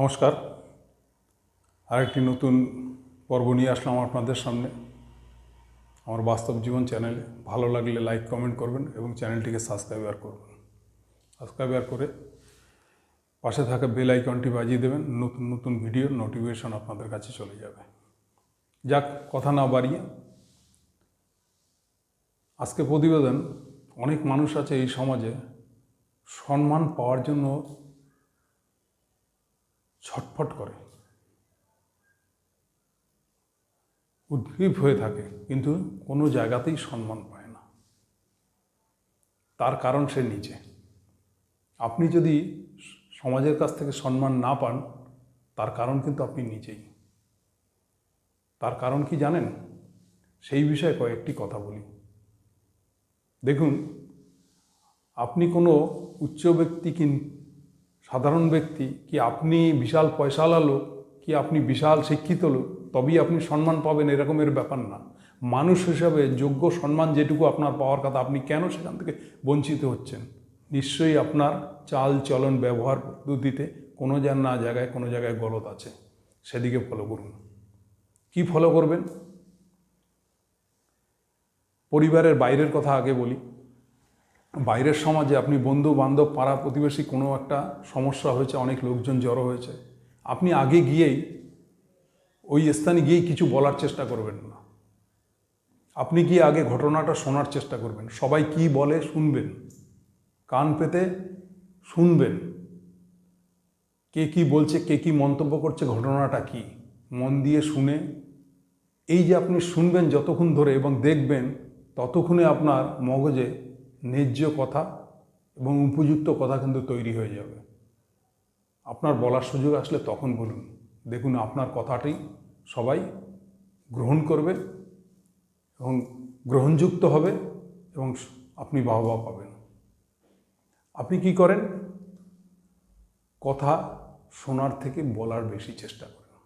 নমস্কার। আরেকটি নতুন পর্ব নিয়ে আসলাম আপনাদের সামনে। আমার বাস্তব জীবন চ্যানেলে। ভালো লাগলে লাইক, কমেন্ট করবেন এবং চ্যানেলটিকে সাবস্ক্রাইব আর করবেন। সাবস্ক্রাইবার করে পাশে থাকা বেল আইকনটি বাজিয়ে দেবেন। নতুন নতুন ভিডিওর নোটিফিকেশন আপনাদের কাছে চলে যাবে। যাক, কথা না বাড়িয়ে আজকে প্রতিবেদন। অনেক মানুষ আছে এই সমাজে সম্মান পাওয়ার জন্য ছটফট করে। উদ্গ্রীব হয়ে থাকে, কিন্তু কোনো জায়গাতেই সম্মান পায় না। তার কারণ সে নিজে। আপনি যদি সমাজের কাছ থেকে সম্মান না পান, তার কারণ কিন্তু আপনি নিজেই। তার কারণ কি জানেন? সেই বিষয়ে কয়েকটি কথা বলি। দেখুন, আপনি কোনো উচ্চ ব্যক্তি সাধারণ ব্যক্তি, কি আপনি বিশাল পয়সাওয়ালা লোক, কি আপনি বিশাল শিক্ষিত লোক, তবেই আপনি সম্মান পাবেন, এরকমের ব্যাপার না। মানুষ হিসাবে যোগ্য সম্মান যেটুকু আপনার পাওয়ার কথা, আপনি কেন সেখান থেকে বঞ্চিত হচ্ছেন? নিশ্চয়ই আপনার চাল চলন ব্যবহার পদ্ধতিতে কোনো যার না জায়গায়, কোনো জায়গায় গলত আছে। সেদিকে ফলো করুন। কি ফলো করবেন? পরিবারের বাইরের কথা আগে বলি। বাইরের সমাজে আপনি বন্ধু বান্ধব পাড়া প্রতিবেশী কোনো একটা সমস্যা হয়েছে, অনেক লোকজন জড়ো হয়েছে, আপনি আগে গিয়েই ওই স্থানে গিয়েই কিছু বলার চেষ্টা করবেন না। আপনি গিয়ে আগে ঘটনাটা শোনার চেষ্টা করবেন, সবাই কি বলে শুনবেন, কান পেতে শুনবেন, কে কি বলছে, কে কি মন্তব্য করছে, ঘটনাটা কি, মন দিয়ে শুনে, এই যে আপনি শুনবেন যতক্ষণ ধরে এবং দেখবেন, ততক্ষণে আপনার মগজে ন্যায্য কথা এবং উপযুক্ত কথা কিন্তু তৈরি হয়ে যাবে। আপনার বলার সুযোগ আসলে তখন বলুন। দেখুন, আপনার কথাটি সবাই গ্রহণ করবে এবং গ্রহণযুক্ত হবে এবং আপনি বাহবা পাবেন। আপনি কি করেন? কথা শোনার থেকে বলার বেশি চেষ্টা করেন।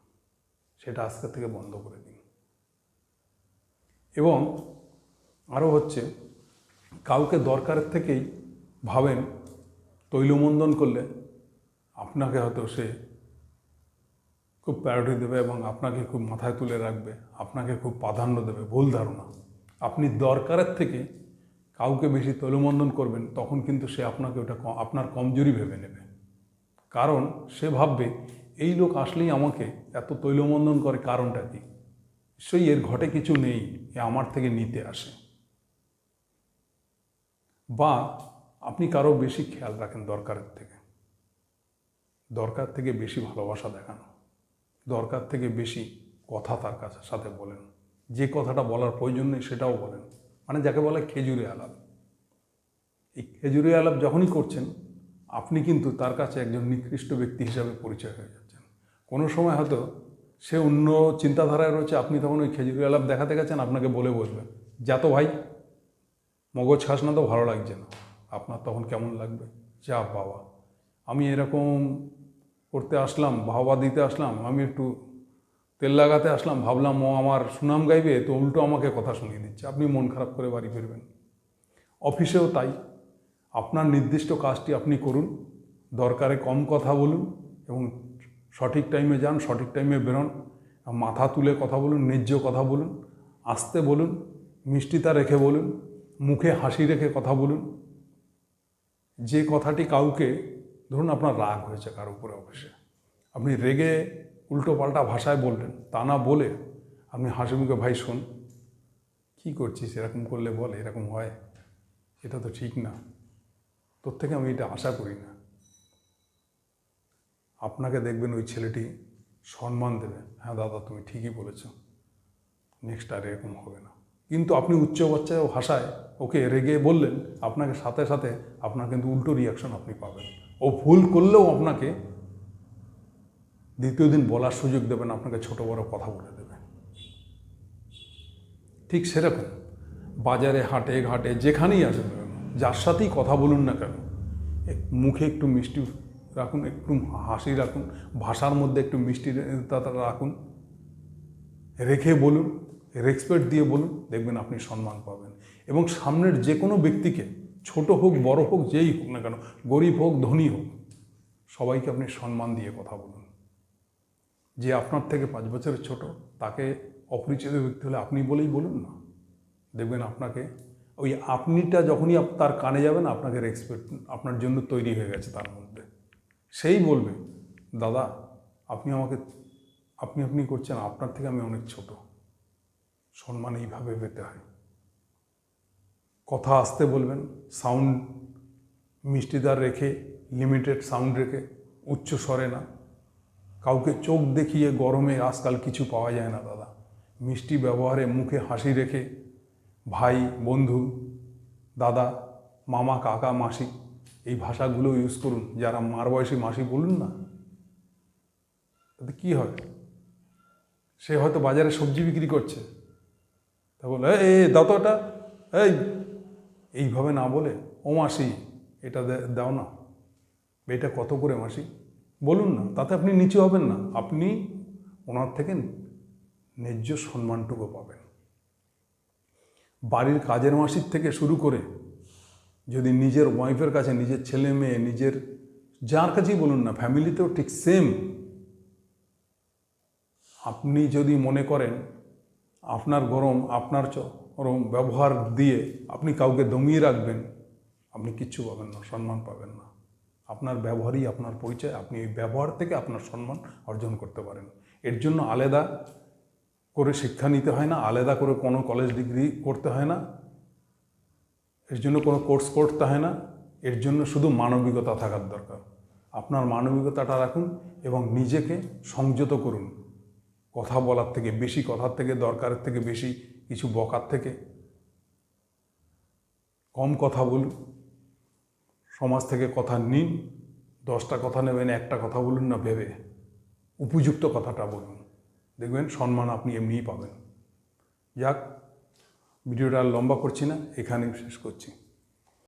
সেটা আজকে থেকে বন্ধ করে দিন। এবং আরও হচ্ছে কাউকে দরকারের থেকেই ভাবেন, তৈলমন্দন করলে আপনাকে হয়তো সে খুব প্রায়োরিটি দেবে এবং আপনাকে খুব মাথায় তুলে রাখবে, আপনাকে খুব প্রাধান্য দেবে। ভুল ধারণা। আপনি দরকারের থেকে কাউকে বেশি তৈলমন্দন করবেন, তখন কিন্তু সে আপনাকে ওটা আপনার কমজোরি ভেবে নেবে। কারণ সে ভাববে, এই লোক আসলেই আমাকে এত তৈলমন্দন করে কারণটা কি? নিশ্চয়ই এর ঘটে কিছু নেই, এ আমার থেকে নিতে আসে। বা আপনি কারও বেশি খেয়াল রাখেন দরকারের থেকে। দরকার থেকে বেশি ভালোবাসা দেখানো। দরকার থেকে বেশি কথা তার কাছে, সাথে বলেন। যে কথাটা বলার প্রয়োজন নেই সেটাও বলেন। মানে যাকে বলে খেজুরে আলাপ। এই খেজুরে আলাপ যখনই করছেন, আপনি কিন্তু তার কাছে একজন নিকৃষ্ট ব্যক্তি হিসাবে পরিচয় হয়ে যাচ্ছেন। কোনো সময় হয়তো সে অন্য চিন্তাধারায় রয়েছে, আপনি তখন ওই খেজুরি আলাপ দেখাতে গেছেন, আপনাকে বলে বসবেন। যা তো ভাই মগজ খাস না তো ভালো লাগছে না। আপনার তখন কেমন লাগবে? যা বাবা। আমি এরকম করতে আসলাম, বাহবা দিতে আসলাম, আমি একটু তেল লাগাতে আসলাম, ভাবলাম ও আমার সুনাম গাইবে, তো উল্টো আমাকে কথা শুনিয়ে দিচ্ছে। আপনি মন খারাপ করে বাড়ি ফিরবেন। অফিসেও তাই। আপনার নির্দিষ্ট কাজটি আপনি করুন, দরকারে কম কথা বলুন এবং সঠিক টাইমে যান, সঠিক টাইমে বেরোন, মাথা তুলে কথা বলুন, ন্যায্য কথা বলুন, আস্তে বলুন, মিষ্টিতা রেখে বলুন মুখে হাসি রেখে কথা বলুন। যে কথাটি কাউকে, ধরুন আপনার রাগ হয়েছে কার উপরে অফিসে আপনি রেগে উল্টো পাল্টা ভাষায় বললেন, তা না বলে আপনি হাসি মুখে, ভাই, শোন, কী করছিস? এরকম করলে বল, এরকম হয়। এটা তো ঠিক না। তোর থেকে আমি এটা আশা করি না। আপনাকে দেখবেন ওই ছেলেটি সম্মান দেবে। হ্যাঁ দাদা, তুমি ঠিকই বলেছ। নেক্সট আর এরকম হবে না। কিন্তু আপনি উচ্চ বাচ্চা ভাষায় ওকে রেগে বললেন, আপনাকে সাথে সাথে আপনার কিন্তু উল্টো রিয়াকশন আপনি পাবেন। ও ভুল করলেও আপনাকে দ্বিতীয় দিন বলার সুযোগ দেবেন, আপনাকে ছোট বড় কথা বলে দেবে ঠিক সেরকম। বাজারে, হাটে, ঘাটে, যেখানেই আসেন যার সাথেই কথা বলুন না কেন মুখে একটু মিষ্টি রাখুন, একটু হাসি রাখুন, ভাষার মধ্যে একটু মিষ্টি রাখুন, রেখে বলুন রেসপেক্ট দিয়ে বলুন, দেখবেন আপনি সম্মান পাবেন। এবং সামনের যে কোনো ব্যক্তিকে, ছোট হোক, বড় হোক, যেই হোক না কেন, গরিব হোক, ধনী হোক, সবাইকে আপনি সম্মান দিয়ে কথা বলুন। যে আপনার থেকে পাঁচ বছরের ছোট, তাকে অপরিচিত ব্যক্তি হলে আপনি বলেই বলুন না। দেখবেন আপনাকে, ওই আপনিটা যখনই তার কানে যাবেন আপনাকে রেসপেক্ট আপনার জন্য তৈরি হয়ে গেছে তার মধ্যে। সেই বলবে, দাদা, আপনি আমাকে, আপনি আপনি করছেন, আপনার থেকে আমি অনেক ছোট। সম্মান এইভাবে পেতে হয়। কথা আসতে বলবেন সাউন্ড মিষ্টিদার রেখে লিমিটেড সাউন্ড রেখে উচ্চ স্বরে না। কাউকে চোখ দেখিয়ে গরমে আজকাল কিছু পাওয়া যায় না দাদা। মিষ্টি ব্যবহারে মুখে হাসি রেখে ভাই, বন্ধু, দাদা, মামা, কাকা, মাসি এই ভাষাগুলো ইউজ করুন। যারা মার বয়সী মাসি বলুন না। তাতে কী হয়? সে হয়তো বাজারে সবজি বিক্রি করছে। বলে, এ দাও তো ওটা। এই, এইভাবে না বলে, ও মাসি, এটা দাও না। এটা কত করে মাসি? বলুন না, তাতে আপনি নিচু হবেন না। আপনি ওনার থেকে ন্যায্য সম্মানটুকু পাবেন। বাড়ির কাজের মাসির থেকে শুরু করে যদি নিজের ওয়াইফের কাছে, নিজের ছেলে মেয়ে, নিজের যার কাছেই বলুন না ফ্যামিলিতেও ঠিক সেম আপনি যদি মনে করেন আপনার গরম আপনার গরম ব্যবহার দিয়ে আপনি কাউকে দমিয়ে রাখবেন, আপনি কিচ্ছু পাবেন না, সম্মান পাবেন না। আপনার ব্যবহারই আপনার পরিচয়, আপনি এই ব্যবহার থেকে আপনার সম্মান অর্জন করতে পারেন। এর জন্য আলাদা করে শিক্ষা নিতে হয় না, আলাদা করে কোনো কলেজ ডিগ্রি করতে হয় না। এর জন্য কোনো কোর্স করতে হয় না। এর জন্য শুধু মানবিকতা থাকার দরকার। আপনার মানবিকতাটা রাখুন এবং নিজেকে সংযত করুন। কথা বলার থেকে বেশি, কথার থেকে দরকারের থেকে বেশি, কিছু বকার থেকে। কম কথা বলুন, সমাজ থেকে কথা নিন, দশটা কথা নেবেন, একটা কথা বলুন না ভেবে। উপযুক্ত কথাটা বলুন। দেখবেন সম্মান আপনি এমনিই পাবেন। যাক, ভিডিওটা লম্বা করছি না, এখানেই শেষ করছি।